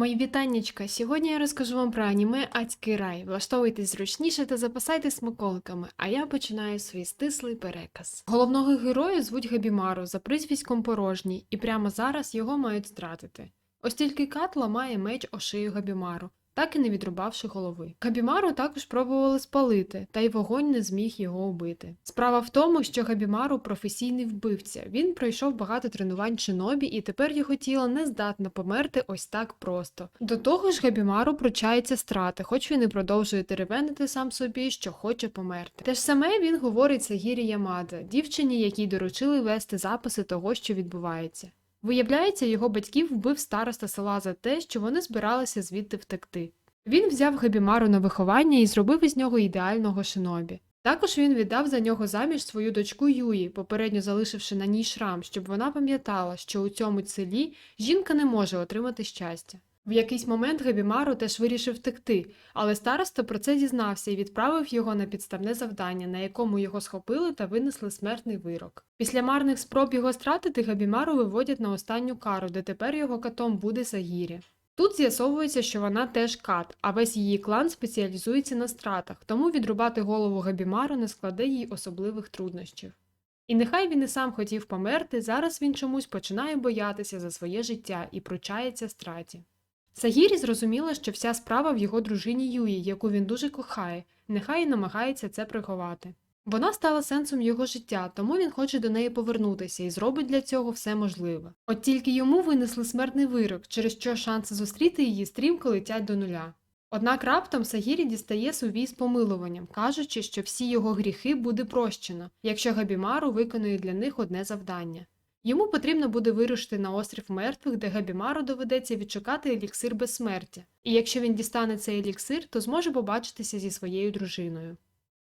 Мої вітаннячка! Сьогодні я розкажу вам про аніме Адський рай. Влаштовуйтесь зручніше та запасайтесь смаколиками, а я починаю свій стислий переказ. Головного героя звуть Габімару за прізвиськом порожній, і прямо зараз його мають стратити. Ось тільки кат ламає меч о шию Габімару, так і не відрубавши голови. Габімару також пробували спалити, та й вогонь не зміг його убити. Справа в тому, що Габімару професійний вбивця. Він пройшов багато тренувань шинобі, і тепер його тіло не здатне померти ось так просто. До того ж, Габімару пручається страти, хоч він і продовжує теревенити сам собі, що хоче померти. Те ж саме він говорить Сагірі Ямада, дівчині, якій доручили вести записи того, що відбувається. Виявляється, його батьків вбив староста села за те, що вони збиралися звідти втекти. Він взяв Габімару на виховання і зробив із нього ідеального шинобі. Також він віддав за нього заміж свою дочку Юї, попередньо залишивши на ній шрам, щоб вона пам'ятала, що у цьому селі жінка не може отримати щастя. В якийсь момент Габімару теж вирішив втекти, але староста про це дізнався і відправив його на підставне завдання, на якому його схопили та винесли смертний вирок. Після марних спроб його стратити Габімару виводять на останню кару, де тепер його катом буде Сагірі. Тут з'ясовується, що вона теж кат, а весь її клан спеціалізується на стратах, тому відрубати голову Габімару не складе їй особливих труднощів. І нехай він і сам хотів померти, зараз він чомусь починає боятися за своє життя і пручається страті. Сагірі зрозуміла, що вся справа в його дружині Юї, яку він дуже кохає, нехай і намагається це приховати. Вона стала сенсом його життя, тому він хоче до неї повернутися і зробить для цього все можливе. От тільки йому винесли смертний вирок, через що шанси зустріти її стрімко летять до нуля. Однак раптом Сагірі дістає сувій з помилуванням, кажучи, що всі його гріхи буде прощено, якщо Габімару виконує для них одне завдання. Йому потрібно буде вирушити на острів мертвих, де Габімару доведеться відшукати еліксир безсмертя, і якщо він дістане цей еліксир, то зможе побачитися зі своєю дружиною.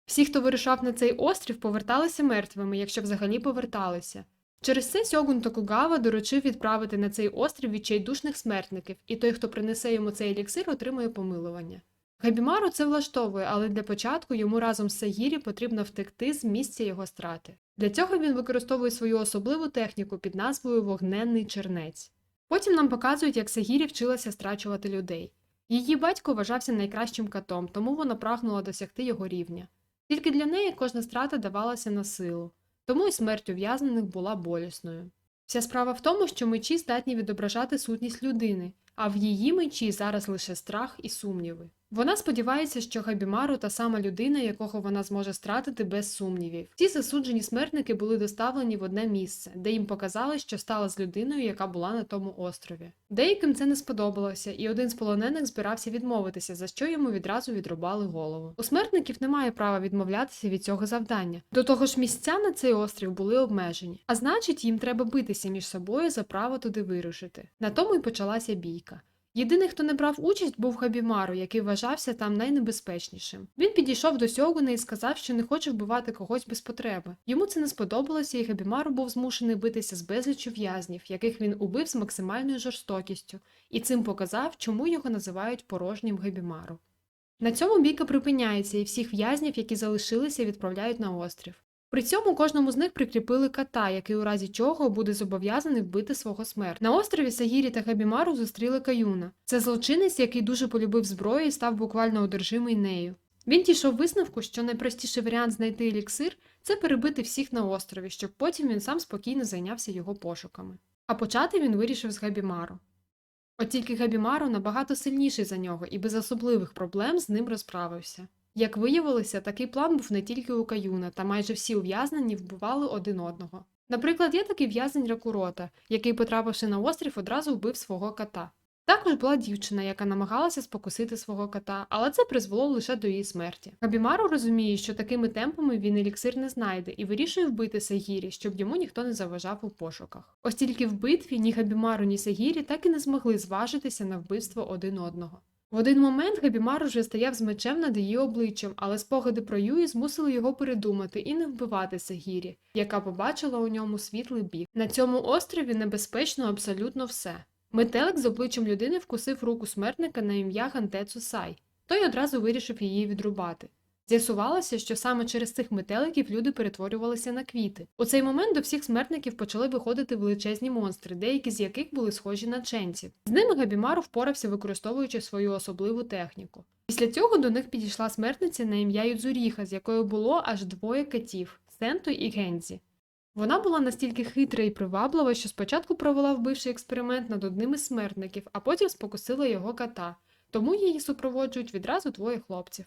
Всі, хто вирушав на цей острів, поверталися мертвими, якщо взагалі поверталися. Через це Сьогун Токугава доручив відправити на цей острів відчайдушних смертників, і той, хто принесе йому цей еліксир, отримує помилування. Габімару це влаштовує, але для початку йому разом з Сагірі потрібно втекти з місця його страти. Для цього він використовує свою особливу техніку під назвою Вогненний чернець. Потім нам показують, як Сагірі вчилася страчувати людей. Її батько вважався найкращим катом, тому вона прагнула досягти його рівня. Тільки для неї кожна страта давалася на силу, тому і смерть ув'язнених була болісною. Вся справа в тому, що мечі здатні відображати сутність людини, а в її мечі зараз лише страх і сумніви. Вона сподівається, що Габімару та сама людина, якого вона зможе стратити без сумнівів. Ці засуджені смертники були доставлені в одне місце, де їм показали, що стала з людиною, яка була на тому острові. Деяким це не сподобалося, і один з полонених збирався відмовитися, за що йому відразу відрубали голову. У смертників немає права відмовлятися від цього завдання. До того ж, місця на цей острів були обмежені, а значить, їм треба битися між собою за право туди вирушити. На тому й почалася бійка. Єдиний, хто не брав участь, був Хабімару, який вважався там найнебезпечнішим. Він підійшов до Сьогуна і сказав, що не хоче вбивати когось без потреби. Йому це не сподобалося, і Хабімару був змушений битися з безліччю в'язнів, яких він убив з максимальною жорстокістю, і цим показав, чому його називають порожнім Габімару. На цьому бійка припиняється, і всіх в'язнів, які залишилися, відправляють на острів. При цьому кожному з них прикріпили ката, який у разі чого буде зобов'язаний вбити свого смерть. На острові Сагірі та Габімару зустріли Каюна. Це злочинець, який дуже полюбив зброю і став буквально одержимий нею. Він дійшов висновку, що найпростіший варіант знайти еліксир це перебити всіх на острові, щоб потім він сам спокійно зайнявся його пошуками. А почати він вирішив з Габімару. От тільки Габімару набагато сильніший за нього і без особливих проблем з ним розправився. Як виявилося, такий план був не тільки у Каюна, та майже всі ув'язнені вбивали один одного. Наприклад, є такий в'язень Ракурота, який, потрапивши на острів, одразу вбив свого кота. Також була дівчина, яка намагалася спокусити свого кота, але це призвело лише до її смерті. Габімару розуміє, що такими темпами він еліксир не знайде і вирішує вбити Сагірі, щоб йому ніхто не заважав у пошуках. Ось тільки в битві ні Габімару, ні Сагірі так і не змогли зважитися на вбивство один одного. В один момент Габімар уже стояв з мечем над її обличчям, але спогади про Юї змусили його передумати і не вбивати Сагірі, яка побачила у ньому світлий бік. На цьому острові небезпечно абсолютно все. Метелик з обличчям людини вкусив руку смертника на ім'я Гантецу Сай. Той одразу вирішив її відрубати. З'ясувалося, що саме через цих метеликів люди перетворювалися на квіти. У цей момент до всіх смертників почали виходити величезні монстри, деякі з яких були схожі на ченців. З ними Габімару впорався, використовуючи свою особливу техніку. Після цього до них підійшла смертниця на ім'я Юдзуріха, з якою було аж двоє катів Сенто і Гензі. Вона була настільки хитра і приваблива, що спочатку провела вбивший експеримент над одним із смертників, а потім спокусила його кота, тому її супроводжують відразу двоє хлопців.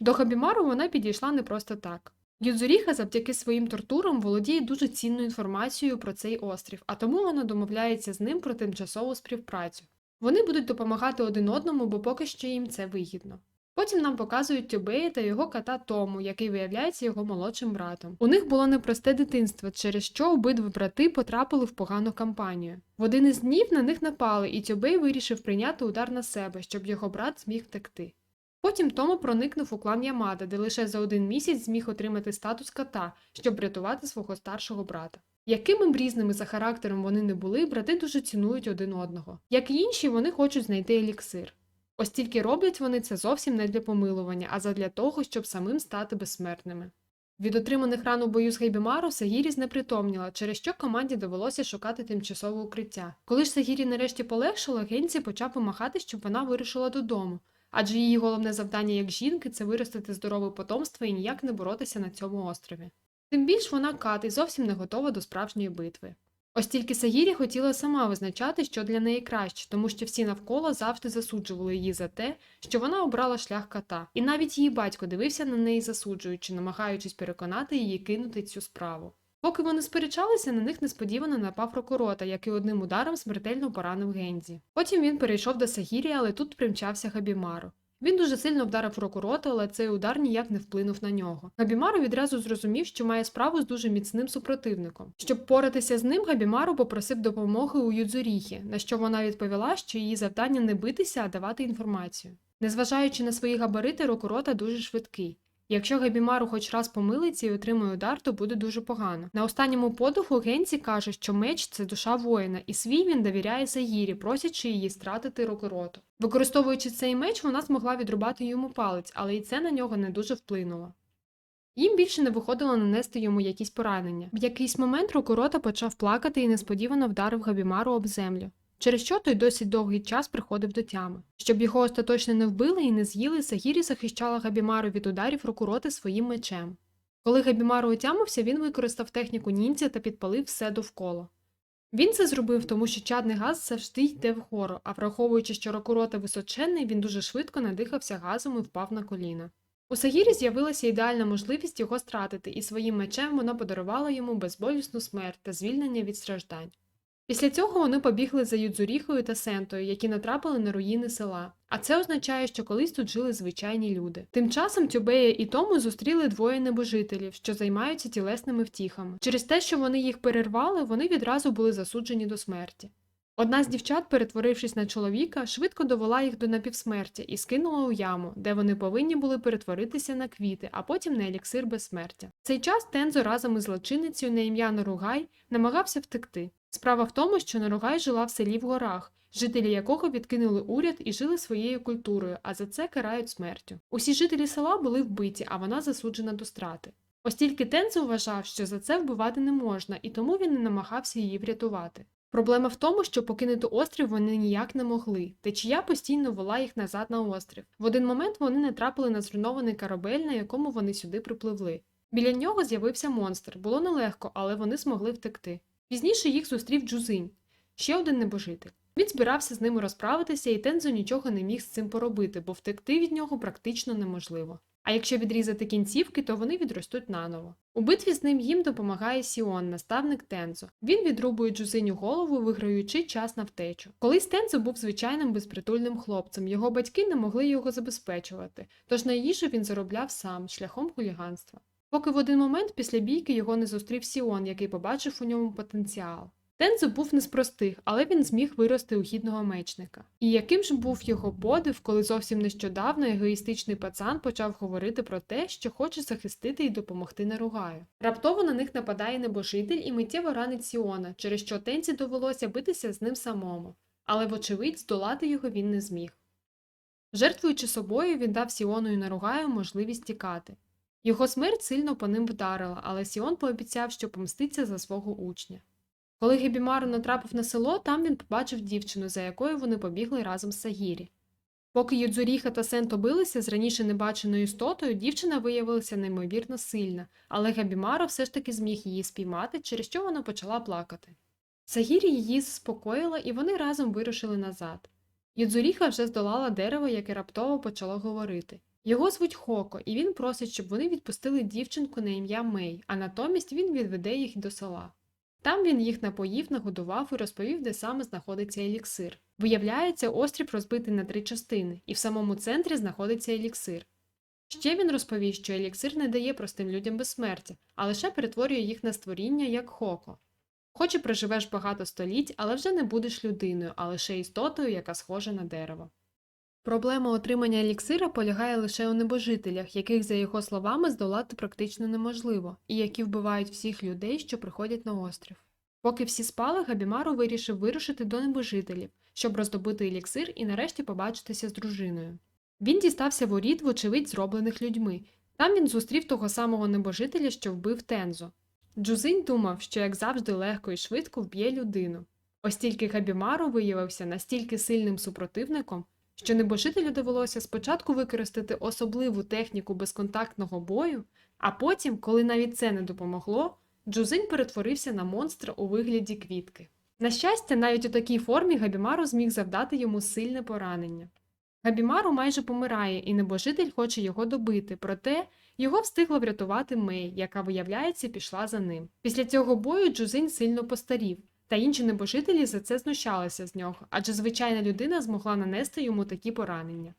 До Хабімару вона підійшла не просто так. Юдзуріха завдяки своїм тортурам володіє дуже цінною інформацією про цей острів, а тому вона домовляється з ним про тимчасову співпрацю. Вони будуть допомагати один одному, бо поки що їм це вигідно. Потім нам показують Тюбея та його кота Тому, який виявляється його молодшим братом. У них було непросте дитинство, через що обидва брати потрапили в погану кампанію. В один із днів на них напали, і Тюбей вирішив прийняти удар на себе, щоб його брат зміг втекти. Потім Тому проникнув у клан Ямада, де лише за один місяць зміг отримати статус кота, щоб врятувати свого старшого брата. Якими б різними за характером вони не були, брати дуже цінують один одного. Як і інші, вони хочуть знайти еліксир. Ось тільки роблять вони це зовсім не для помилування, а задля того, щоб самим стати безсмертними. Від отриманих ран у бою з Гейбімару Сагірі знепритомніла, через що команді довелося шукати тимчасове укриття. Коли ж Сагірі нарешті полегшило, Генці почав вимагати, щоб вона вирушила додому, адже її головне завдання як жінки це виростити здорове потомство і ніяк не боротися на цьому острові. Тим більш вона кат зовсім не готова до справжньої битви. Ось тільки Сагірі хотіла сама визначати, що для неї краще, тому що всі навколо завжди засуджували її за те, що вона обрала шлях кота, і навіть її батько дивився на неї засуджуючи, намагаючись переконати її кинути цю справу. Поки вони сперечалися, на них несподівано напав Рокорота, який одним ударом смертельно поранив Гензі. Потім він перейшов до Сагірі, але тут примчався Хабімару. Він дуже сильно вдарив Рокорота, але цей удар ніяк не вплинув на нього. Габімару відразу зрозумів, що має справу з дуже міцним супротивником. Щоб поратися з ним, Габімару попросив допомоги у Юдзуріхі, на що вона відповіла, що її завдання не битися, а давати інформацію. Незважаючи на свої габарити, Рокорота дуже швидкий. Якщо Габімару хоч раз помилиться і отримує удар, то буде дуже погано. На останньому подуху Генсі каже, що меч це душа воїна, і свій він довіряє Сагірі, просячи її стратити Рокороту. Використовуючи цей меч, вона змогла відрубати йому палець, але і це на нього не дуже вплинуло. Їм більше не виходило нанести йому якісь поранення. В якийсь момент Рокорота почав плакати і несподівано вдарив Габімару об землю. Через що той досить довгий час приходив до тями. Щоб його остаточно не вбили і не з'їли, Сагірі захищала Габімару від ударів Рокуроти своїм мечем. Коли Габімару отямився, він використав техніку ніндзя та підпалив все довкола. Він це зробив, тому що чадний газ завжди йде вгору, а враховуючи, що Рокурота височенний, він дуже швидко надихався газом і впав на коліна. У Сагірі з'явилася ідеальна можливість його стратити, і своїм мечем вона подарувала йому безболісну смерть та звільнення від страждань. Після цього вони побігли за Юдзуріхою та Сентою, які натрапили на руїни села. А це означає, що колись тут жили звичайні люди. Тим часом Тюбея і Тому зустріли двоє небожителів, що займаються тілесними втіхами. Через те, що вони їх перервали, вони відразу були засуджені до смерті. Одна з дівчат, перетворившись на чоловіка, швидко довела їх до напівсмертя і скинула у яму, де вони повинні були перетворитися на квіти, а потім на еліксир безсмертя. В цей час Тензо разом із злочинницею на ім'я Наругай намагався втекти. Справа в тому, що Наругай жила в селі в горах, жителі якого відкинули уряд і жили своєю культурою, а за це карають смертю. Усі жителі села були вбиті, а вона засуджена до страти. Ось тільки Тензо вважав, що за це вбивати не можна, і тому він не намагався її врятувати. Проблема в тому, що покинути острів вони ніяк не могли. Течія постійно вела їх назад на острів. В один момент вони натрапили на зруйнований корабель, на якому вони сюди припливли. Біля нього з'явився монстр. Було нелегко, але вони змогли втекти. Пізніше їх зустрів Джузинь, ще один небожитель. Він збирався з ними розправитися, і Тензо нічого не міг з цим поробити, бо втекти від нього практично неможливо. А якщо відрізати кінцівки, то вони відростуть наново. У битві з ним їм допомагає Сіон, наставник Тензо. Він відрубує Джузиню голову, виграючи час на втечу. Колись Тензо був звичайним безпритульним хлопцем, його батьки не могли його забезпечувати, тож на їжу він заробляв сам шляхом хуліганства. Поки в один момент після бійки його не зустрів Сіон, який побачив у ньому потенціал. Тензо був не з простих, але він зміг вирости у гідного мечника. І яким ж був його подив, коли зовсім нещодавно егоїстичний пацан почав говорити про те, що хоче захистити і допомогти Наругаю. Раптово на них нападає небожитель і миттєво ранить Сіона, через що Тензі довелося битися з ним самому. Але, вочевидь, здолати його він не зміг. Жертвуючи собою, він дав Сіону і Наругаю можливість тікати. Його смерть сильно по ним вдарила, але Сіон пообіцяв, що помститься за свого учня. Коли Гебімару натрапив на село, там він побачив дівчину, за якою вони побігли разом з Сагірі. Поки Юдзуріха та Сенто билися з раніше небаченою істотою, дівчина виявилася неймовірно сильна, але Габімаро все ж таки зміг її спіймати, через що вона почала плакати. Сагірі її заспокоїла, і вони разом вирушили назад. Юдзуріха вже здолала дерево, яке раптово почало говорити. Його звуть Хоко, і він просить, щоб вони відпустили дівчинку на ім'я Мей, а натомість він відведе їх до села. Там він їх напоїв, нагодував і розповів, де саме знаходиться еліксир. Виявляється, острів розбитий на три частини, і в самому центрі знаходиться еліксир. Ще він розповів, що еліксир не дає простим людям безсмертя, а лише перетворює їх на створіння як хоко. Хоч і проживеш багато століть, але вже не будеш людиною, а лише істотою, яка схожа на дерево. Проблема отримання еліксира полягає лише у небожителях, яких, за його словами, здолати практично неможливо, і які вбивають всіх людей, що приходять на острів. Поки всі спали, Габімару вирішив вирушити до небожителів, щоб роздобути еліксир і нарешті побачитися з дружиною. Він дістався воріт, вочевидь, зроблених людьми. Там він зустрів того самого небожителя, що вбив Тензо. Джузинь думав, що як завжди легко і швидко вб'є людину. Ось тільки Габімару виявився настільки сильним супротивником, що небожителю довелося спочатку використати особливу техніку безконтактного бою, а потім, коли навіть це не допомогло, Джузинь перетворився на монстра у вигляді квітки. На щастя, навіть у такій формі Габімару зміг завдати йому сильне поранення. Габімару майже помирає, і небожитель хоче його добити, проте його встигла врятувати Мей, яка, виявляється, пішла за ним. Після цього бою Джузинь сильно постарів, та інші небожителі за це знущалися з нього, адже звичайна людина змогла нанести йому такі поранення.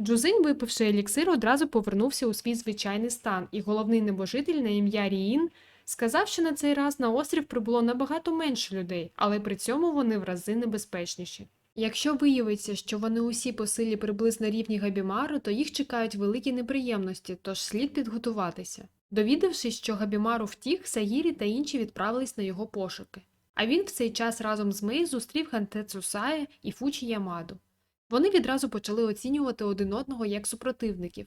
Джузинь, випивши еліксир, одразу повернувся у свій звичайний стан, і головний небожитель на ім'я Ріїн сказав, що на цей раз на острів прибуло набагато менше людей, але при цьому вони в рази небезпечніші. Якщо виявиться, що вони усі по силі приблизно рівні Габімару, то їх чекають великі неприємності, тож слід підготуватися. Довідавшись, що Габімару втік, Сагірі та інші відправились на його пошуки. А він в цей час разом з Мей зустрів Ханте Цусая і Фучі Ямаду. Вони відразу почали оцінювати один одного як супротивників.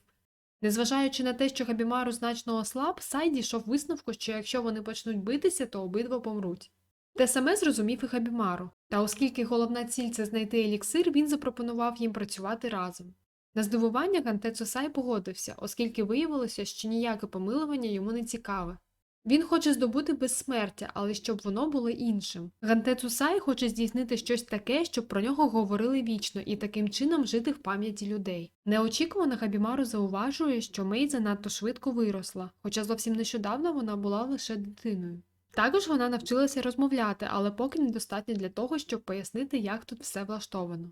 Незважаючи на те, що Габімару значно ослаб, Сай дійшов висновку, що якщо вони почнуть битися, то обидва помруть. Те саме зрозумів і Габімару, та оскільки головна ціль це знайти еліксир, він запропонував їм працювати разом. На здивування Ганте Цусай погодився, оскільки виявилося, що ніяке помилування йому не цікаве. Він хоче здобути безсмертя, але щоб воно було іншим. Ганте Цусай хоче здійснити щось таке, щоб про нього говорили вічно і таким чином жити в пам'яті людей. Неочікувано Габімару зауважує, що Мей занадто швидко виросла, хоча зовсім нещодавно вона була лише дитиною. Також вона навчилася розмовляти, але поки недостатньо для того, щоб пояснити, як тут все влаштовано.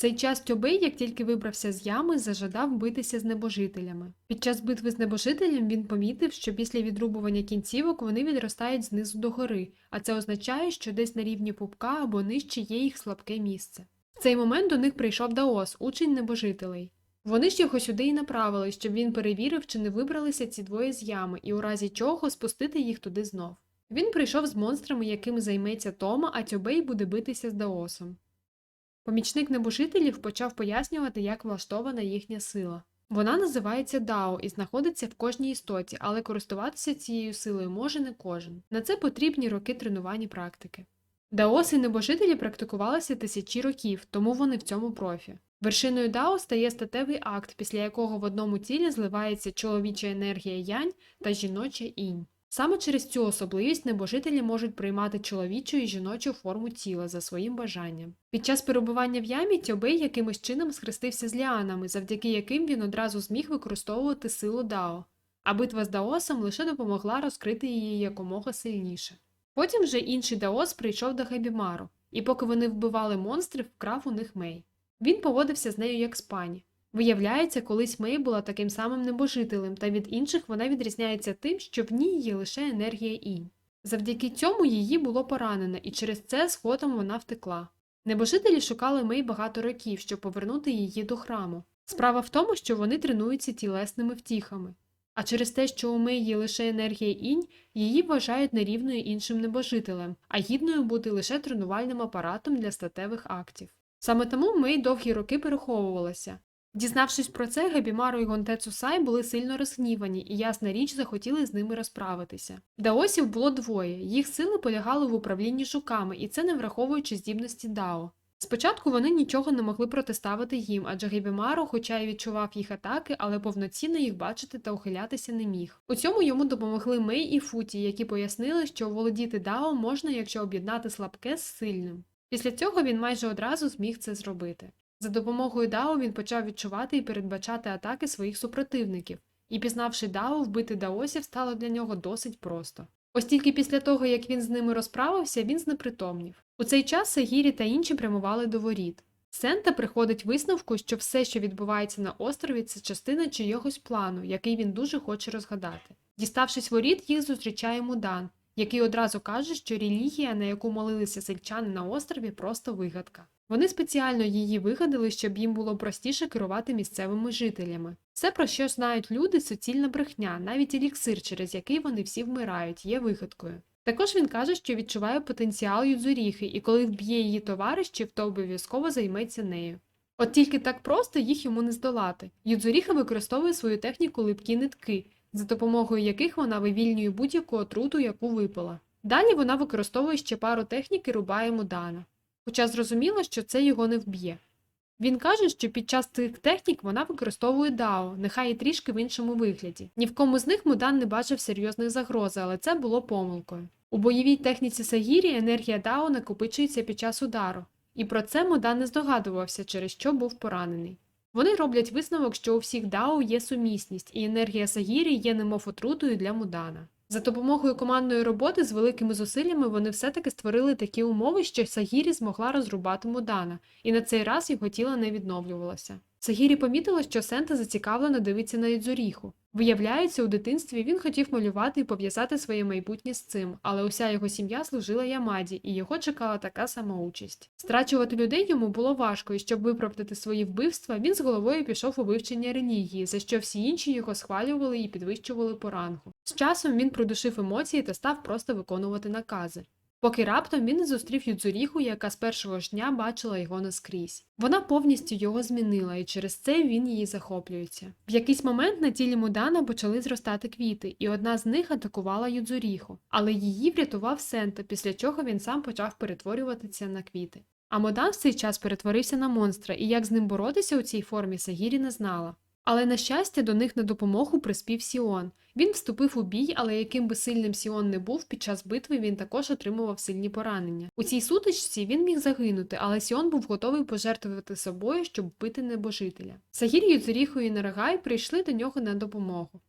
Цей час Тьобей, як тільки вибрався з ями, зажадав битися з небожителями. Під час битви з небожителем він помітив, що після відрубування кінцівок вони відростають знизу догори, а це означає, що десь на рівні пупка або нижче є їх слабке місце. В цей момент до них прийшов Даос, учень небожителей. Вони ж його сюди і направили, щоб він перевірив, чи не вибралися ці двоє з ями, і у разі чого спустити їх туди знов. Він прийшов з монстрами, якими займеться Тома, а Тьобей буде битися з Даосом. Помічник небожителів почав пояснювати, як влаштована їхня сила. Вона називається Дао і знаходиться в кожній істоті, але користуватися цією силою може не кожен. На це потрібні роки тренувань і практики. Даоси небожителі практикувалися тисячі років, тому вони в цьому профі. Вершиною Дао стає статевий акт, після якого в одному тілі зливається чоловіча енергія янь та жіноча інь. Саме через цю особливість небожителі можуть приймати чоловічу і жіночу форму тіла за своїм бажанням. Під час перебування в ямі Тьобей якимось чином схрестився з ліанами, завдяки яким він одразу зміг використовувати силу Дао, а битва з Даосом лише допомогла розкрити її якомога сильніше. Потім вже інший Даос прийшов до Хабімару, і поки вони вбивали монстрів, вкрав у них Мей. Він поводився з нею як з пані. Виявляється, колись Мей була таким самим небожителем, та від інших вона відрізняється тим, що в ній є лише енергія інь. Завдяки цьому її було поранено, і через це згодом вона втекла. Небожителі шукали Мей багато років, щоб повернути її до храму. Справа в тому, що вони тренуються тілесними втіхами. А через те, що у Мей є лише енергія інь, її вважають нерівною іншим небожителем, а гідною бути лише тренувальним апаратом для статевих актів. Саме тому Мей довгі роки переховувалася. Дізнавшись про це, Габімару і Гонтецу Сай були сильно розгнівані і, ясна річ, захотіли з ними розправитися. Даосів було двоє, їх сили полягали в управлінні жуками, і це не враховуючи здібності Дао. Спочатку вони нічого не могли протиставити їм, адже Гебімару, хоча й відчував їх атаки, але повноцінно їх бачити та ухилятися не міг. У цьому йому допомогли Мей і Футі, які пояснили, що володіти Дао можна, якщо об'єднати слабке з сильним. Після цього він майже одразу зміг це зробити. За допомогою Дао він почав відчувати і передбачати атаки своїх супротивників, і пізнавши Дао, вбити даосів стало для нього досить просто. Ось тільки після того, як він з ними розправився, він знепритомнів. У цей час Сагірі та інші прямували до воріт. Сента приходить висновку, що все, що відбувається на острові, це частина чийогось плану, який він дуже хоче розгадати. Діставшись воріт, їх зустрічає Мудан, який одразу каже, що релігія, на яку молилися сельчани на острові, просто вигадка. Вони спеціально її вигадали, щоб їм було простіше керувати місцевими жителями. Все, про що знають люди, суцільна брехня, навіть еліксир, через який вони всі вмирають, є вигадкою. Також він каже, що відчуває потенціал Юдзуріхи, і коли вб'є її товаришів, то обов'язково займеться нею. От тільки так просто їх йому не здолати. Юдзуріха використовує свою техніку липкі нитки, за допомогою яких вона вивільнює будь-яку отруту, яку випала. Далі вона використовує ще пару техніки рубає Мудана. Хоча зрозуміло, що це його не вб'є. Він каже, що під час цих технік вона використовує Дао, нехай і трішки в іншому вигляді. Ні в кому з них Мудан не бачив серйозної загрози, але це було помилкою. У бойовій техніці Сагірі енергія Дао накопичується під час удару, і про це Мудан не здогадувався, через що був поранений. Вони роблять висновок, що у всіх Дао є сумісність, і енергія Сагірі є немов отрутою для Мудана. За допомогою командної роботи з великими зусиллями вони все-таки створили такі умови, що Сагірі змогла розрубати Мудана, і на цей раз його тіло не відновлювалося. Сагірі помітила, що Сента зацікавлено дивиться на Ідзуріху. Виявляється, у дитинстві він хотів малювати і пов'язати своє майбутнє з цим, але уся його сім'я служила Ямаді, і його чекала така сама участь. Страчувати людей йому було важко, і щоб виправдати свої вбивства, він з головою пішов у вивчення релігії, за що всі інші його схвалювали і підвищували по рангу. З часом він придушив емоції та став просто виконувати накази. Поки раптом він не зустрів Юдзуріху, яка з першого ж дня бачила його наскрізь. Вона повністю його змінила, і через це він її захоплюється. В якийсь момент на тілі Мудана почали зростати квіти, і одна з них атакувала Юдзуріху, але її врятував Сента, після чого він сам почав перетворюватися на квіти. А Модан в цей час перетворився на монстра, і як з ним боротися у цій формі Сагірі не знала. Але, на щастя, до них на допомогу приспів Сіон. Він вступив у бій, але яким би сильним Сіон не був, під час битви він також отримував сильні поранення. У цій сутичці він міг загинути, але Сіон був готовий пожертвувати собою, щоб вбити небожителя. Сагір Юцуріху і Нарагай прийшли до нього на допомогу.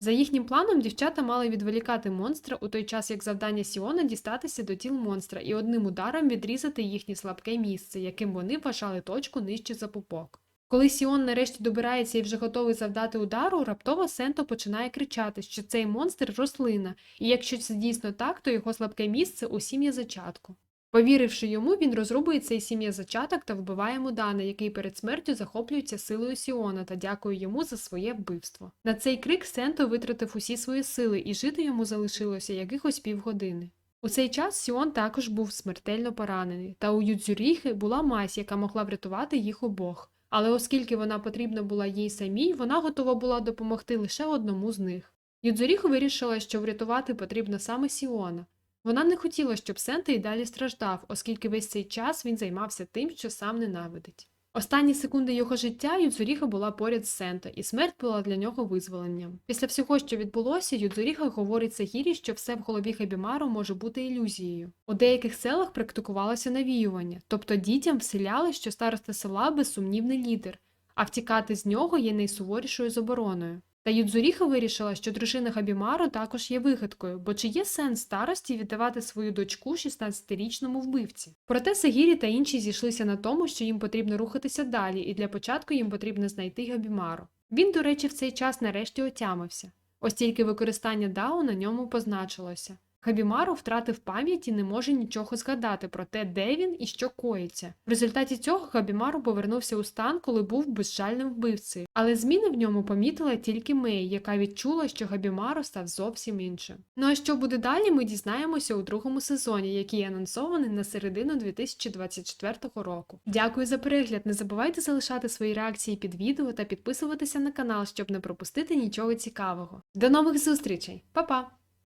За їхнім планом, дівчата мали відволікати монстра у той час, як завдання Сіона дістатися до тіл монстра і одним ударом відрізати їхнє слабке місце, яким вони вважали точку нижче за пупок. Коли Сіон нарешті добирається і вже готовий завдати удару, раптово Сенто починає кричати, що цей монстр рослина, і якщо це дійсно так, то його слабке місце у сім'я зачатку. Повіривши йому, він розрубує цей сім'я зачаток та вбиває Мудана, який перед смертю захоплюється силою Сіона та дякує йому за своє вбивство. На цей крик Сенто витратив усі свої сили, і жити йому залишилося якихось півгодини. У цей час Сіон також був смертельно поранений, та у Юдзюріхи була мазь, яка могла врятувати їх обох. Але оскільки вона потрібна була їй самій, вона готова була допомогти лише одному з них. Юдзоріх вирішила, що врятувати потрібно саме Сіона. Вона не хотіла, щоб Сента й далі страждав, оскільки весь цей час він займався тим, що сам ненавидить. Останні секунди його життя Юдзуріха була поряд з Сента, і смерть була для нього визволенням. Після всього, що відбулося, Юдзуріха говорить Сагірі, що все в голові Хабімару може бути ілюзією. У деяких селах практикувалося навіювання, тобто дітям вселяли, що староста села безсумнівний лідер, а втікати з нього є найсуворішою забороною. Та Юдзуріха вирішила, що дружина Хабімару також є вигадкою, бо чи є сенс старості віддавати свою дочку 16-річному вбивці? Проте Сагірі та інші зійшлися на тому, що їм потрібно рухатися далі, і для початку їм потрібно знайти Габімару. Він, до речі, в цей час нарешті отямився. Ось тільки використання Дау на ньому позначилося. Габімару втратив пам'ять і не може нічого згадати про те, де він і що коїться. В результаті цього Габімару повернувся у стан, коли був безжальним вбивцею. Але зміни в ньому помітила тільки Мей, яка відчула, що Габімару став зовсім іншим. Ну а що буде далі, ми дізнаємося у другому сезоні, який анонсований на середину 2024 року. Дякую за перегляд. Не забувайте залишати свої реакції під відео та підписуватися на канал, щоб не пропустити нічого цікавого. До нових зустрічей, Па-па!